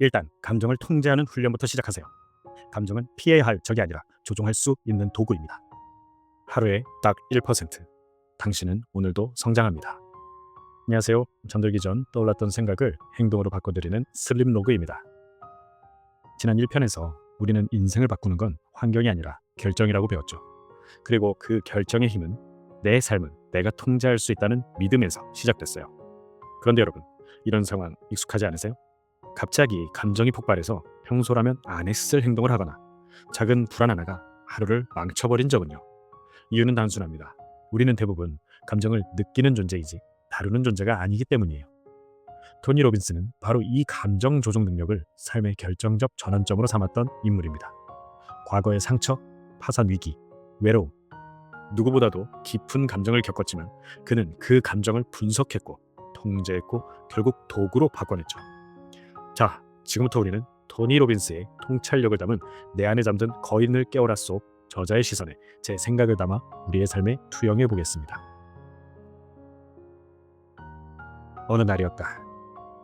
일단 감정을 통제하는 훈련부터 시작하세요. 감정은 피해야 할 적이 아니라 조종할 수 있는 도구입니다. 하루에 딱 1%. 당신은 오늘도 성장합니다. 안녕하세요. 잠들기 전 떠올랐던 생각을 행동으로 바꿔드리는 슬림 로그입니다. 지난 1편에서 우리는 인생을 바꾸는 건 환경이 아니라 결정이라고 배웠죠. 그리고 그 결정의 힘은 내 삶은 내가 통제할 수 있다는 믿음에서 시작됐어요. 그런데 여러분, 이런 상황 익숙하지 않으세요? 갑자기 감정이 폭발해서 평소라면 안 했을 행동을 하거나 작은 불안 하나가 하루를 망쳐버린 적은요. 이유는 단순합니다. 우리는 대부분 감정을 느끼는 존재이지 다루는 존재가 아니기 때문이에요. 토니 로빈스는 바로 이 감정 조종 능력을 삶의 결정적 전환점으로 삼았던 인물입니다. 과거의 상처, 파산 위기, 외로움, 누구보다도 깊은 감정을 겪었지만 그는 그 감정을 분석했고 통제했고 결국 도구로 바꿔냈죠. 자, 지금부터 우리는 토니 로빈스의 통찰력을 담은 내 안에 잠든 거인을 깨워라 속 저자의 시선에 제 생각을 담아 우리의 삶에 투영해 보겠습니다. 어느 날이었다.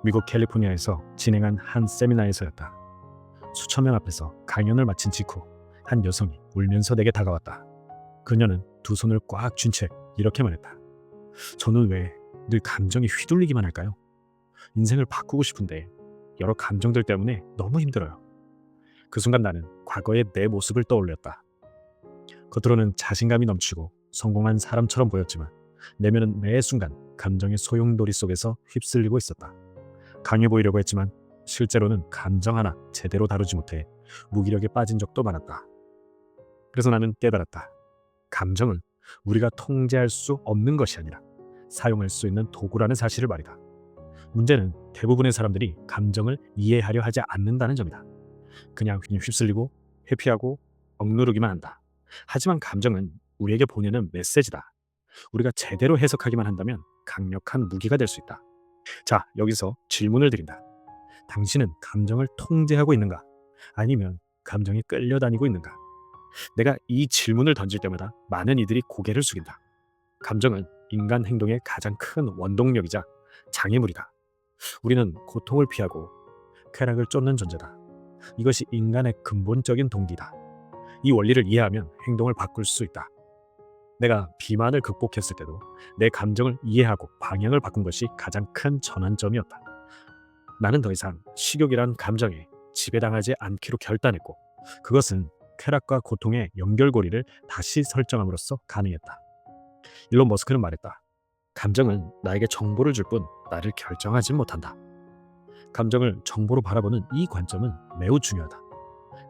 미국 캘리포니아에서 진행한 한 세미나에서였다. 수천 명 앞에서 강연을 마친 직후 한 여성이 울면서 내게 다가왔다. 그녀는 두 손을 꽉 쥔 채 이렇게 말했다. 저는 왜 늘 감정이 휘둘리기만 할까요? 인생을 바꾸고 싶은데 여러 감정들 때문에 너무 힘들어요. 그 순간 나는 과거의 내 모습을 떠올렸다. 겉으로는 자신감이 넘치고 성공한 사람처럼 보였지만 내면은 매 순간 감정의 소용돌이 속에서 휩쓸리고 있었다. 강해 보이려고 했지만 실제로는 감정 하나 제대로 다루지 못해 무기력에 빠진 적도 많았다. 그래서 나는 깨달았다. 감정은 우리가 통제할 수 없는 것이 아니라 사용할 수 있는 도구라는 사실을 말이다. 문제는 대부분의 사람들이 감정을 이해하려 하지 않는다는 점이다. 그냥 휩쓸리고 회피하고 억누르기만 한다. 하지만 감정은 우리에게 보내는 메시지다. 우리가 제대로 해석하기만 한다면 강력한 무기가 될 수 있다. 자, 여기서 질문을 드린다. 당신은 감정을 통제하고 있는가? 아니면 감정이 끌려다니고 있는가? 내가 이 질문을 던질 때마다 많은 이들이 고개를 숙인다. 감정은 인간 행동의 가장 큰 원동력이자 장애물이다. 우리는 고통을 피하고 쾌락을 쫓는 존재다. 이것이 인간의 근본적인 동기다. 이 원리를 이해하면 행동을 바꿀 수 있다. 내가 비만을 극복했을 때도 내 감정을 이해하고 방향을 바꾼 것이 가장 큰 전환점이었다. 나는 더 이상 식욕이란 감정에 지배당하지 않기로 결단했고 그것은 쾌락과 고통의 연결고리를 다시 설정함으로써 가능했다. 일론 머스크는 말했다. 감정은 나에게 정보를 줄 뿐 나를 결정하지 못한다. 감정을 정보로 바라보는 이 관점은 매우 중요하다.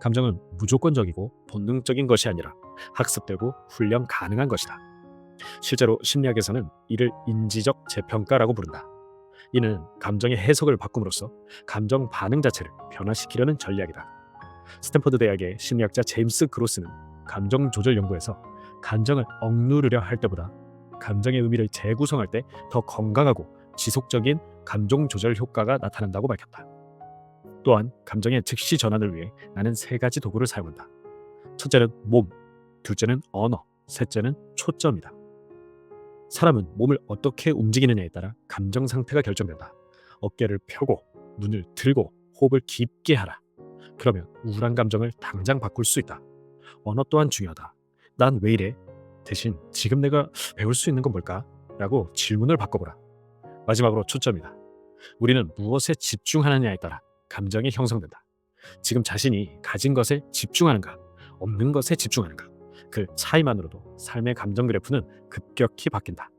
감정은 무조건적이고 본능적인 것이 아니라 학습되고 훈련 가능한 것이다. 실제로 심리학에서는 이를 인지적 재평가라고 부른다. 이는 감정의 해석을 바꿈으로써 감정 반응 자체를 변화시키려는 전략이다. 스탠퍼드 대학의 심리학자 제임스 그로스는 감정 조절 연구에서 감정을 억누르려 할 때보다 감정의 의미를 재구성할 때 더 건강하고 지속적인 감정 조절 효과가 나타난다고 밝혔다. 또한 감정의 즉시 전환을 위해 나는 세 가지 도구를 사용한다. 첫째는 몸, 둘째는 언어, 셋째는 초점이다. 사람은 몸을 어떻게 움직이느냐에 따라 감정 상태가 결정된다. 어깨를 펴고 눈을 들고 호흡을 깊게 하라. 그러면 우울한 감정을 당장 바꿀 수 있다. 언어 또한 중요하다. 난 왜 이래? 대신 지금 내가 배울 수 있는 건 뭘까? 라고 질문을 바꿔보라. 마지막으로 초점이다. 우리는 무엇에 집중하느냐에 따라 감정이 형성된다. 지금 자신이 가진 것에 집중하는가, 없는 것에 집중하는가. 그 차이만으로도 삶의 감정 그래프는 급격히 바뀐다.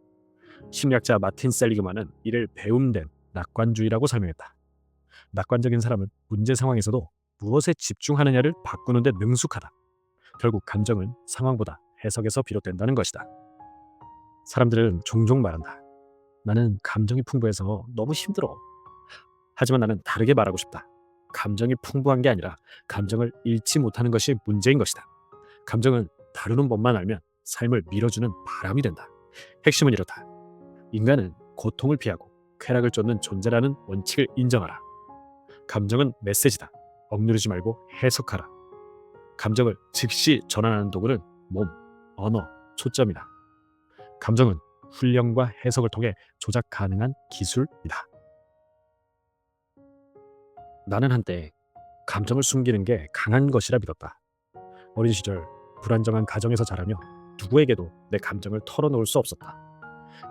심리학자 마틴 셀리그만은 이를 배움된 낙관주의라고 설명했다. 낙관적인 사람은 문제 상황에서도 무엇에 집중하느냐를 바꾸는데 능숙하다. 결국 감정은 상황보다 해석에서 비롯된다는 것이다. 사람들은 종종 말한다. 나는 감정이 풍부해서 너무 힘들어. 하지만 나는 다르게 말하고 싶다. 감정이 풍부한 게 아니라 감정을 잃지 못하는 것이 문제인 것이다. 감정은 다루는 법만 알면 삶을 밀어주는 바람이 된다. 핵심은 이렇다. 인간은 고통을 피하고 쾌락을 쫓는 존재라는 원칙을 인정하라. 감정은 메시지다. 억누르지 말고 해석하라. 감정을 즉시 전환하는 도구는 몸, 언어, 초점이다. 감정은 훈련과 해석을 통해 조작 가능한 기술이다. 나는 한때 감정을 숨기는 게 강한 것이라 믿었다. 어린 시절 불안정한 가정에서 자라며 누구에게도 내 감정을 털어놓을 수 없었다.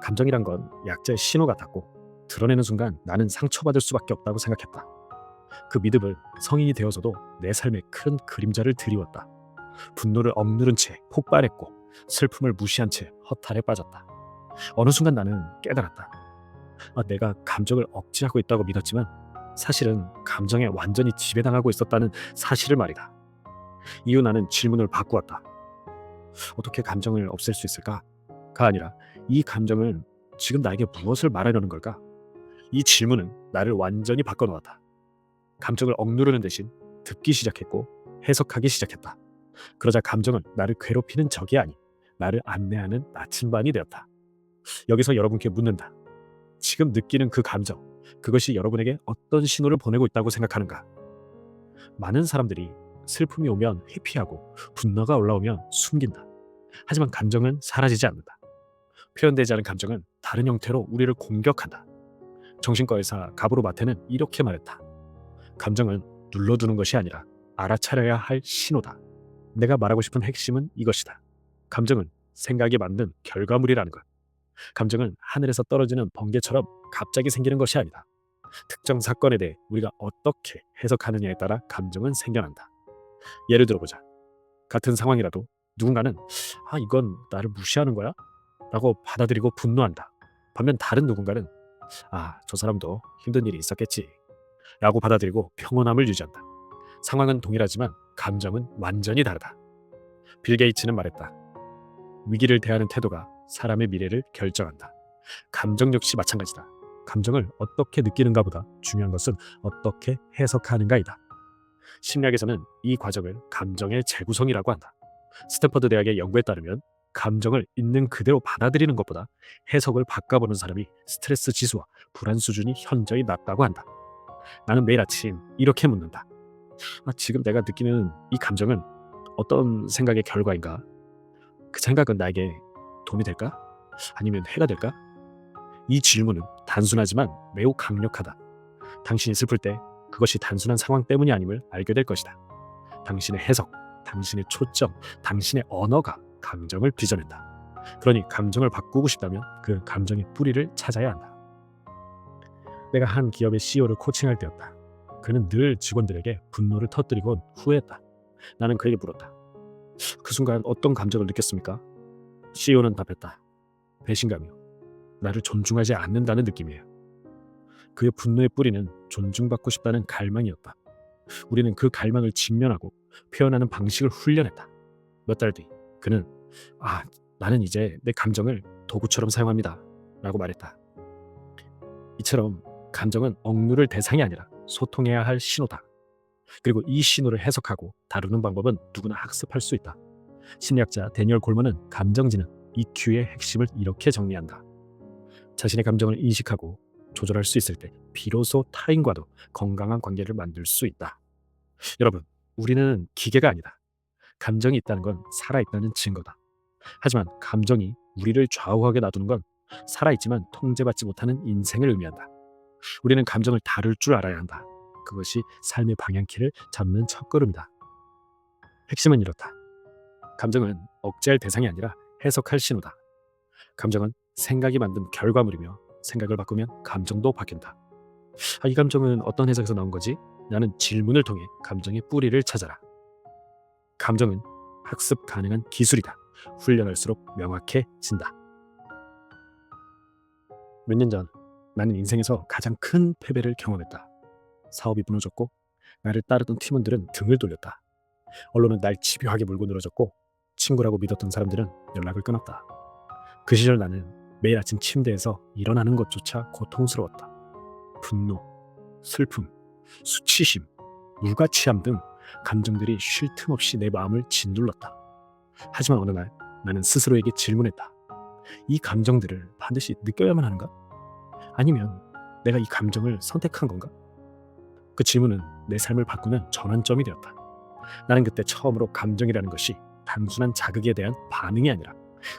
감정이란 건 약자의 신호 같았고 드러내는 순간 나는 상처받을 수밖에 없다고 생각했다. 그 믿음을 성인이 되어서도 내 삶에 큰 그림자를 드리웠다. 분노를 억누른 채 폭발했고 슬픔을 무시한 채 허탈에 빠졌다. 어느 순간 나는 깨달았다. 아, 내가 감정을 억제하고 있다고 믿었지만 사실은 감정에 완전히 지배당하고 있었다는 사실을 말이다. 이후 나는 질문을 바꾸었다. 어떻게 감정을 없앨 수 있을까? 가 아니라 이 감정은 지금 나에게 무엇을 말하려는 걸까? 이 질문은 나를 완전히 바꿔놓았다. 감정을 억누르는 대신 듣기 시작했고 해석하기 시작했다. 그러자 감정은 나를 괴롭히는 적이 아니 나를 안내하는 나침반이 되었다. 여기서 여러분께 묻는다. 지금 느끼는 그 감정, 그것이 여러분에게 어떤 신호를 보내고 있다고 생각하는가? 많은 사람들이 슬픔이 오면 회피하고 분노가 올라오면 숨긴다. 하지만 감정은 사라지지 않는다. 표현되지 않은 감정은 다른 형태로 우리를 공격한다. 정신과 의사 가브로 마테는 이렇게 말했다. 감정은 눌러두는 것이 아니라 알아차려야 할 신호다. 내가 말하고 싶은 핵심은 이것이다. 감정은 생각이 만든 결과물이라는 것. 감정은 하늘에서 떨어지는 번개처럼 갑자기 생기는 것이 아니다. 특정 사건에 대해 우리가 어떻게 해석하느냐에 따라 감정은 생겨난다. 예를 들어보자. 같은 상황이라도 누군가는 아 이건 나를 무시하는 거야? 라고 받아들이고 분노한다. 반면 다른 누군가는 아 저 사람도 힘든 일이 있었겠지 라고 받아들이고 평온함을 유지한다. 상황은 동일하지만 감정은 완전히 다르다. 빌 게이츠는 말했다. 위기를 대하는 태도가 사람의 미래를 결정한다. 감정 역시 마찬가지다. 감정을 어떻게 느끼는가 보다 중요한 것은 어떻게 해석하는가이다. 심리학에서는 이 과정을 감정의 재구성이라고 한다. 스탠퍼드 대학의 연구에 따르면 감정을 있는 그대로 받아들이는 것보다 해석을 바꿔보는 사람이 스트레스 지수와 불안 수준이 현저히 낮다고 한다. 나는 매일 아침 이렇게 묻는다. 아, 지금 내가 느끼는 이 감정은 어떤 생각의 결과인가? 그 생각은 나에게 도움이 될까? 아니면 해가 될까? 이 질문은 단순하지만 매우 강력하다. 당신이 슬플 때 그것이 단순한 상황 때문이 아님을 알게 될 것이다. 당신의 해석, 당신의 초점, 당신의 언어가 감정을 빚어낸다. 그러니 감정을 바꾸고 싶다면 그 감정의 뿌리를 찾아야 한다. 내가 한 기업의 CEO를 코칭할 때였다. 그는 늘 직원들에게 분노를 터뜨리곤 후회했다. 나는 그에게 물었다. 그 순간 어떤 감정을 느꼈습니까? CEO는 답했다. 배신감이요. 나를 존중하지 않는다는 느낌이에요. 그의 분노의 뿌리는 존중받고 싶다는 갈망이었다. 우리는 그 갈망을 직면하고 표현하는 방식을 훈련했다. 몇 달 뒤, 그는 아, 나는 이제 내 감정을 도구처럼 사용합니다. 라고 말했다. 이처럼 감정은 억누를 대상이 아니라 소통해야 할 신호다. 그리고 이 신호를 해석하고 다루는 방법은 누구나 학습할 수 있다. 심리학자 데니얼 골먼은 감정지능 EQ의 핵심을 이렇게 정리한다. 자신의 감정을 인식하고 조절할 수 있을 때 비로소 타인과도 건강한 관계를 만들 수 있다. 여러분, 우리는 기계가 아니다. 감정이 있다는 건 살아있다는 증거다. 하지만 감정이 우리를 좌우하게 놔두는 건 살아있지만 통제받지 못하는 인생을 의미한다. 우리는 감정을 다룰 줄 알아야 한다. 그것이 삶의 방향키를 잡는 첫걸음이다. 핵심은 이렇다. 감정은 억제할 대상이 아니라 해석할 신호다. 감정은 생각이 만든 결과물이며 생각을 바꾸면 감정도 바뀐다. 아, 이 감정은 어떤 해석에서 나온 거지? 나는 질문을 통해 감정의 뿌리를 찾아라. 감정은 학습 가능한 기술이다. 훈련할수록 명확해진다. 몇 년 전 나는 인생에서 가장 큰 패배를 경험했다. 사업이 무너졌고 나를 따르던 팀원들은 등을 돌렸다. 언론은 날 집요하게 물고 늘어졌고 친구라고 믿었던 사람들은 연락을 끊었다. 그 시절 나는 매일 아침 침대에서 일어나는 것조차 고통스러웠다. 분노, 슬픔, 수치심, 무가치함 등 감정들이 쉴 틈 없이 내 마음을 짓눌렀다. 하지만 어느 날 나는 스스로에게 질문했다. 이 감정들을 반드시 느껴야만 하는가? 아니면 내가 이 감정을 선택한 건가? 그 질문은 내 삶을 바꾸는 전환점이 되었다. 나는 그때 처음으로 감정이라는 것이 단순한 자극에 대한 반응이 아니라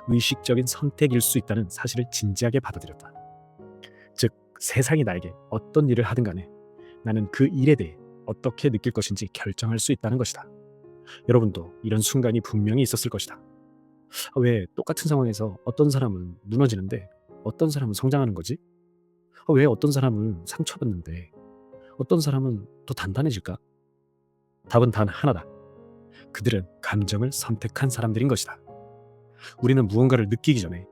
의식적인 선택일 수 있다는 사실을 진지하게 받아들였다. 즉, 세상이 나에게 어떤 일을 하든 간에 나는 그 일에 대해 어떻게 느낄 것인지 결정할 수 있다는 것이다. 여러분도 이런 순간이 분명히 있었을 것이다. 아, 왜 똑같은 상황에서 어떤 사람은 무너지는데 어떤 사람은 성장하는 거지? 아, 왜 어떤 사람은 상처받는데 어떤 사람은 또 단단해질까? 답은 단 하나다. 그들은 감정을 선택한 사람들인 것이다. 우리는 무언가를 느끼기 전에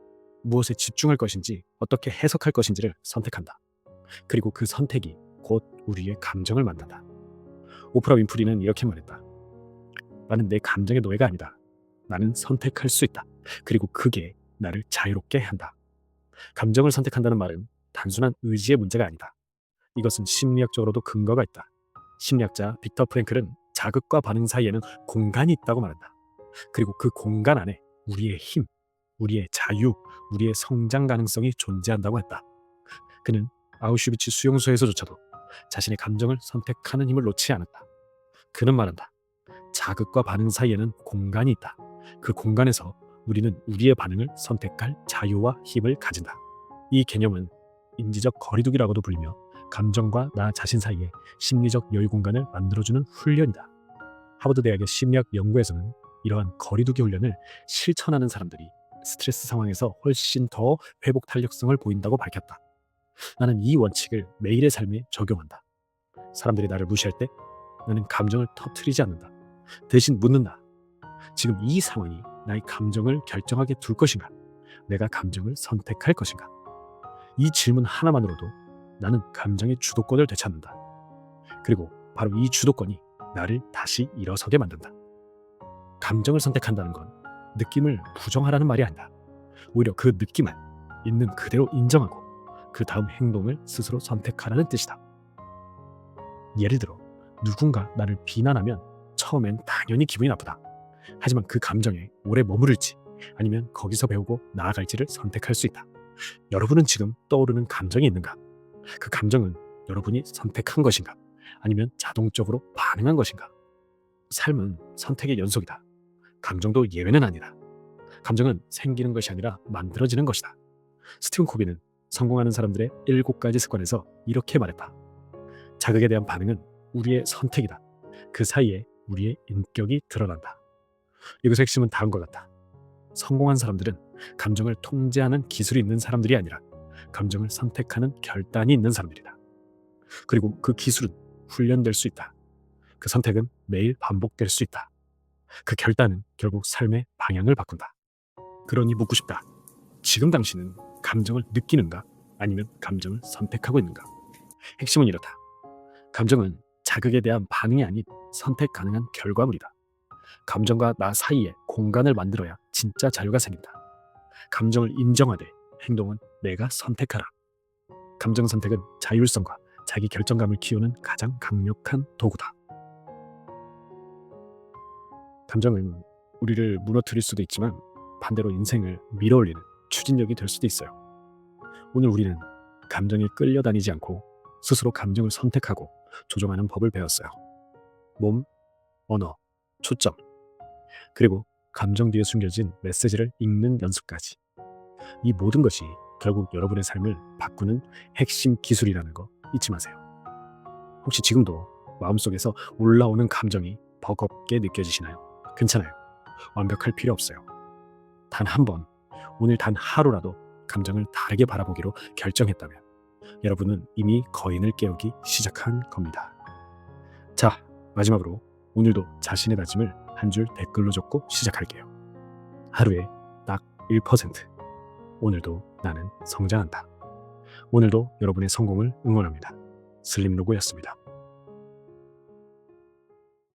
무엇에 집중할 것인지 어떻게 해석할 것인지를 선택한다. 그리고 그 선택이 곧 우리의 감정을 만든다. 오프라 윈프리는 이렇게 말했다. 나는 내 감정의 노예가 아니다. 나는 선택할 수 있다. 그리고 그게 나를 자유롭게 한다. 감정을 선택한다는 말은 단순한 의지의 문제가 아니다. 이것은 심리학적으로도 근거가 있다. 심리학자 빅터 프랭클은 자극과 반응 사이에는 공간이 있다고 말한다. 그리고 그 공간 안에 우리의 힘, 우리의 자유, 우리의 성장 가능성이 존재한다고 했다. 그는 아우슈비츠 수용소에서조차도 자신의 감정을 선택하는 힘을 놓지 않았다. 그는 말한다. 자극과 반응 사이에는 공간이 있다. 그 공간에서 우리는 우리의 반응을 선택할 자유와 힘을 가진다. 이 개념은 인지적 거리두기라고도 불리며 감정과 나 자신 사이에 심리적 여유 공간을 만들어주는 훈련이다. 하버드 대학의 심리학 연구에서는 이러한 거리두기 훈련을 실천하는 사람들이 스트레스 상황에서 훨씬 더 회복 탄력성을 보인다고 밝혔다. 나는 이 원칙을 매일의 삶에 적용한다. 사람들이 나를 무시할 때 나는 감정을 터트리지 않는다. 대신 묻는다. 지금 이 상황이 나의 감정을 결정하게 둘 것인가? 내가 감정을 선택할 것인가? 이 질문 하나만으로도 나는 감정의 주도권을 되찾는다. 그리고 바로 이 주도권이 나를 다시 일어서게 만든다. 감정을 선택한다는 건 느낌을 부정하라는 말이 아니다. 오히려 그 느낌을 있는 그대로 인정하고 그 다음 행동을 스스로 선택하라는 뜻이다. 예를 들어 누군가 나를 비난하면 처음엔 당연히 기분이 나쁘다. 하지만 그 감정에 오래 머무를지 아니면 거기서 배우고 나아갈지를 선택할 수 있다. 여러분은 지금 떠오르는 감정이 있는가? 그 감정은 여러분이 선택한 것인가? 아니면 자동적으로 반응한 것인가? 삶은 선택의 연속이다. 감정도 예외는 아니다. 감정은 생기는 것이 아니라 만들어지는 것이다. 스티븐 코비는 성공하는 사람들의 일곱 가지 습관에서 이렇게 말했다. 자극에 대한 반응은 우리의 선택이다. 그 사이에 우리의 인격이 드러난다. 이것의 핵심은 다음과 같다. 성공한 사람들은 감정을 통제하는 기술이 있는 사람들이 아니라 감정을 선택하는 결단이 있는 사람들이다. 그리고 그 기술은 훈련될 수 있다. 그 선택은 매일 반복될 수 있다. 그 결단은 결국 삶의 방향을 바꾼다. 그러니 묻고 싶다. 지금 당신은 감정을 느끼는가? 아니면 감정을 선택하고 있는가? 핵심은 이렇다. 감정은 자극에 대한 반응이 아닌 선택 가능한 결과물이다. 감정과 나 사이에 공간을 만들어야 진짜 자유가 생긴다. 감정을 인정하되 행동은 내가 선택하라. 감정 선택은 자율성과 자기 결정감을 키우는 가장 강력한 도구다. 감정은 우리를 무너뜨릴 수도 있지만 반대로 인생을 밀어올리는 추진력이 될 수도 있어요. 오늘 우리는 감정에 끌려다니지 않고 스스로 감정을 선택하고 조종하는 법을 배웠어요. 몸, 언어, 초점, 그리고 감정 뒤에 숨겨진 메시지를 읽는 연습까지. 이 모든 것이 결국 여러분의 삶을 바꾸는 핵심 기술이라는 거 잊지 마세요. 혹시 지금도 마음속에서 올라오는 감정이 버겁게 느껴지시나요? 괜찮아요. 완벽할 필요 없어요. 단 한 번, 오늘 단 하루라도 감정을 다르게 바라보기로 결정했다면 여러분은 이미 거인을 깨우기 시작한 겁니다. 자, 마지막으로 오늘도 자신의 다짐을 한 줄 댓글로 적고 시작할게요. 하루에 딱 1%. 오늘도 나는 성장한다. 오늘도 여러분의 성공을 응원합니다. 슬림로고였습니다.